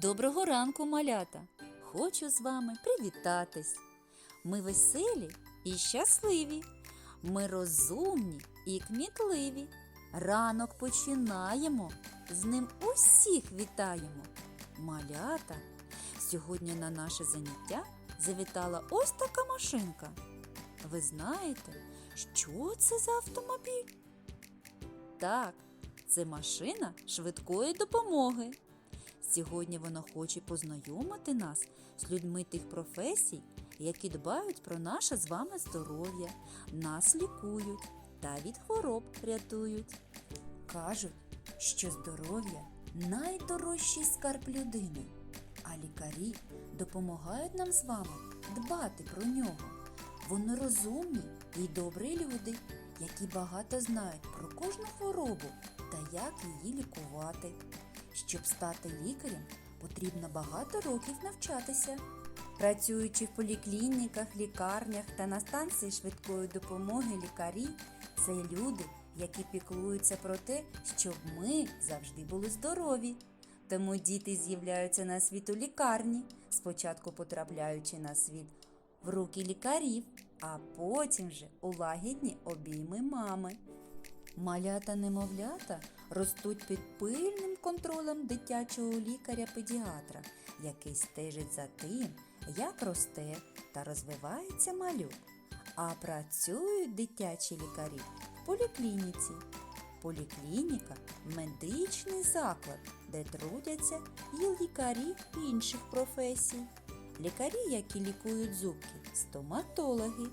Доброго ранку, малята! Хочу з вами привітатись. Ми веселі і щасливі. Ми розумні і кмітливі. Ранок починаємо, з ним усіх вітаємо. Малята, сьогодні на наше заняття завітала ось така машинка. Ви знаєте, що це за автомобіль? Так, це машина швидкої допомоги. Сьогодні вона хоче познайомити нас з людьми тих професій, які дбають про наше з вами здоров'я, нас лікують та від хвороб рятують. Кажуть, що здоров'я найдорожчий скарб людини, а лікарі допомагають нам з вами дбати про нього. Вони розумні і добрі люди, які багато знають про кожну хворобу та як її лікувати. Щоб стати лікарем, потрібно багато років навчатися. Працюючи в поліклініках, лікарнях та на станції швидкої допомоги лікарі це люди, які піклуються про те, щоб ми завжди були здорові. Тому діти з'являються на світ у лікарні, спочатку потрапляючи на світ в руки лікарів, а потім вже у лагідні обійми мами. Малята-немовлята ростуть під пильним контролем дитячого лікаря-педіатра, який стежить за тим, як росте та розвивається малюк. А працюють дитячі лікарі в поліклініці. Поліклініка медичний заклад, де трудяться і лікарі інших професій. Лікарі, які лікують зубки, стоматологи,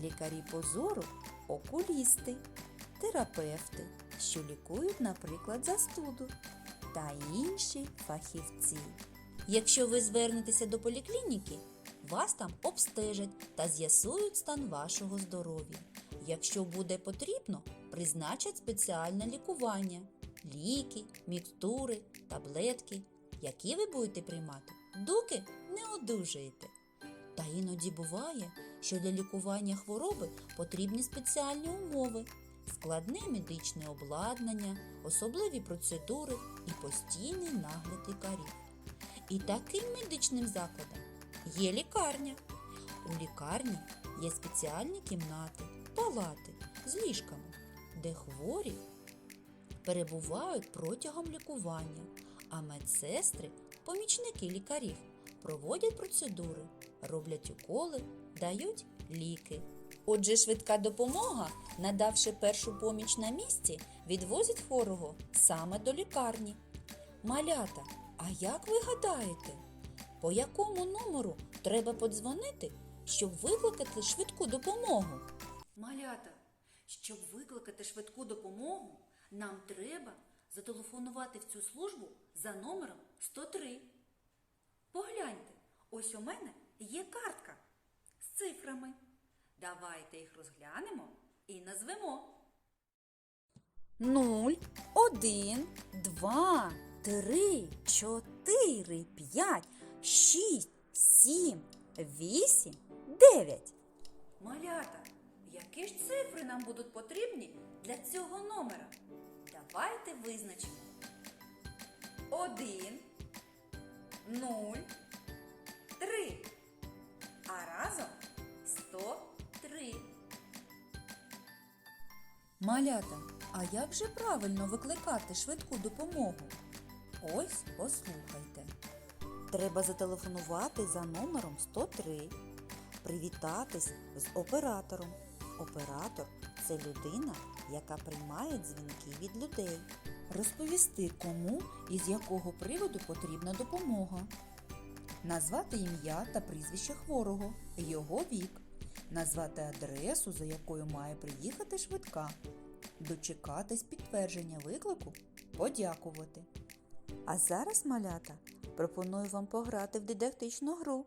лікарі позору, окулісти, терапевти, що лікують, наприклад, застуду, та інші фахівці. Якщо ви звернетеся до поліклініки, вас там обстежать та з'ясують стан вашого здоров'я. Якщо буде потрібно, призначать спеціальне лікування, ліки, мікстури, таблетки, які ви будете приймати, доки не одужаєте. Та іноді буває, що для лікування хвороби потрібні спеціальні умови, складне медичне обладнання, особливі процедури і постійний нагляд лікарів. І таким медичним закладом є лікарня. У лікарні є спеціальні кімнати, палати з ліжками, де хворі перебувають протягом лікування, а медсестри, помічники лікарів, проводять процедури, роблять уколи, дають ліки. Отже, швидка допомога, надавши першу поміч на місці, відвозить хворого саме до лікарні. Малята, а як ви гадаєте, по якому номеру треба подзвонити, щоб викликати швидку допомогу? Малята, щоб викликати швидку допомогу, нам треба зателефонувати в цю службу за номером 103. Погляньте, ось у мене є картка з цифрами. Давайте їх розглянемо і назвемо. Нуль, один, два, три, чотири, п'ять, шість, сім, вісім, дев'ять. Малята, які ж цифри нам будуть потрібні для цього номера? Давайте визначимо. Один, нуль, три. Малята, а як же правильно викликати швидку допомогу? Ось послухайте. Треба зателефонувати за номером 103, привітатись з оператором. Оператор це людина, яка приймає дзвінки від людей. Розповісти, кому і з якого приводу потрібна допомога. Назвати ім'я та прізвище хворого, його вік, назвати адресу, за якою має приїхати швидка, дочекатись підтвердження виклику, подякувати. А зараз, малята, пропоную вам пограти в дидактичну гру.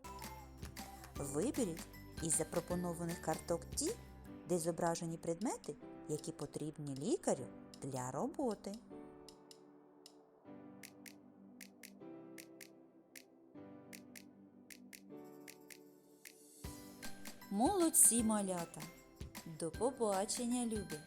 Виберіть із запропонованих карток ті, де зображені предмети, які потрібні лікарю для роботи. Молодці малята! До побачення, любі!